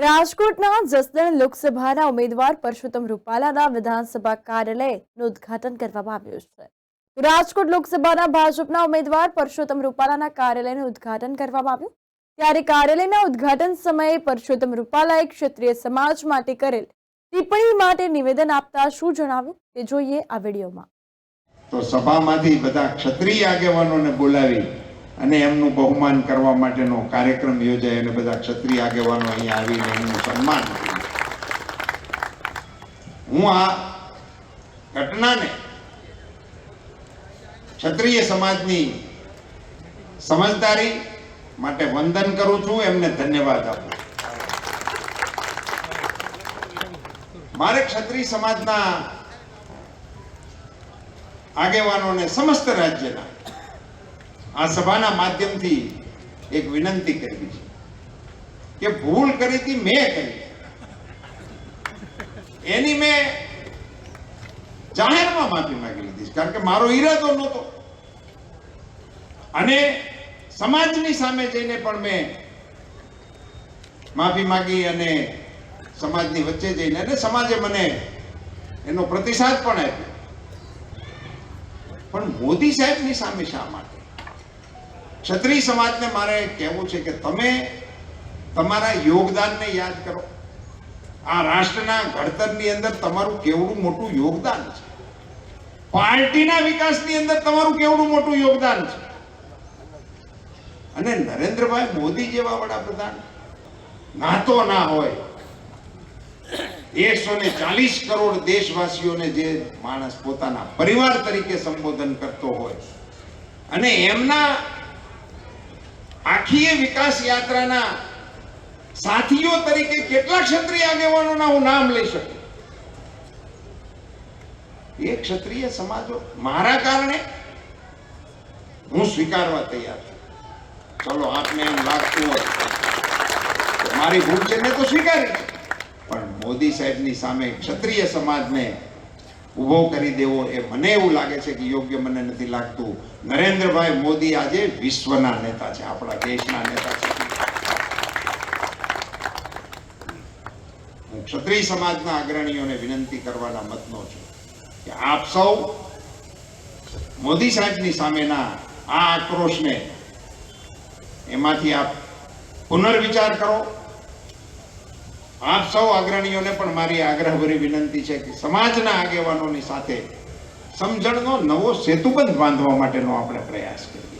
રાજકોટના જસદણ લોકસભાના ઉમેદવાર પરસોત્તમ રૂપાલાના વિધાનસભા કાર્યાલયનું ઉદ્ઘાટન કરવામાં આવ્યું છે. રાજકોટ લોકસભાના ભાજપના ઉમેદવાર પરસોત્તમ રૂપાલાના કાર્યાલયનું ઉદ્ઘાટન કરવામાં આવ્યું. ત્યારે કાર્યાલયના ઉદ્ઘાટન સમયે પરસોત્તમ રૂપાલાએ ક્ષત્રિય સમાજ માટે કરેલ ટિપ્પણી માટે નિવેદન આપતા શું જણાવ્યું તે જોઈએ આ વિડીયોમાં. તો સભામાંથી બધા ક્ષત્રિય આગેવાનોને બોલાવી અને એમનું બહુમાન કરવા માટેનો કાર્યક્રમ યોજાય અને બધા ક્ષત્રિય આગેવાનો અહીંયા આવીને એમનું સન્માન હું આ ઘટનાને ક્ષત્રિય સમાજની સમજદારી માટે વંદન કરું છું, એમને ધન્યવાદ આપું મારે ક્ષત્રિય સમાજના આગેવાનોને સમસ્ત રાજ્યના આ સભાના માધ્યમથી એક વિનંતી કરવી છે કે ભૂલ કરી હતી મેં કરી. એની મેં જાહેરમાં માફી માંગી લીધી. કારણ કે મારો ઈરાદો નહોતો. અને સમાજની સામે જઈને પણ મેં માફી માંગી અને સમાજની વચ્ચે જઈને અને સમાજે મને એનો પ્રતિસાદ પણ આપ્યો. પણ મોદી સાહેબની સામે શા માટે? ક્ષત્રિય સમાજને મારે કહેવું છે કે તમે તમારા યોગદાનને યાદ કરો. આ રાષ્ટ્રના ઘડતરની અંદર તમારું કેવડું મોટું યોગદાન છે. પાર્ટીના વિકાસની અંદર તમારું કેવડું મોટું યોગદાન છે. અને નરેન્દ્રભાઈ મોદી જેવા વડાપ્રધાન, નાતો ના હોય, એકસો ને ચાલીસ કરોડ દેશવાસીઓને જે માણસ પોતાના પરિવાર તરીકે સંબોધન કરતો હોય, અને એમના આખી વિકાસ યાત્રાના સાથીઓ તરીકે કેટલા ક્ષત્રિય આગેવાનોના હું નામ લઈ શકું? એ ક્ષત્રિય સમાજો મારા કારણે હું સ્વીકારવા તૈયાર છું. ચલો, આપને એમ લાગતું હોય મારી ભૂલ છે, મેં તો સ્વીકારી. પણ મોદી સાહેબની સામે ક્ષત્રિય સમાજને ઊભો કરી દેવો એ મને એવું લાગે છે કે યોગ્ય મને નથી લાગતું. નરેન્દ્રભાઈ મોદી આજે વિશ્વના નેતા છે, આપણા દેશના નેતા છે. હું ક્ષત્રિય સમાજના અગ્રણીઓને વિનંતી કરવાના મતનો છું કે આપ સૌ મોદી સાહેબની સામેના આ આક્રોશને એમાંથી આપ પુનર્વિચાર કરો. આપ સૌ અગ્રણીઓને પણ મારી આગ્રહભરી વિનંતી છે કે સમાજના આગેવાનોની સાથે સમજણનો નવો સેતુબંધ બાંધવા માટેનો આપણે પ્રયાસ કરીએ.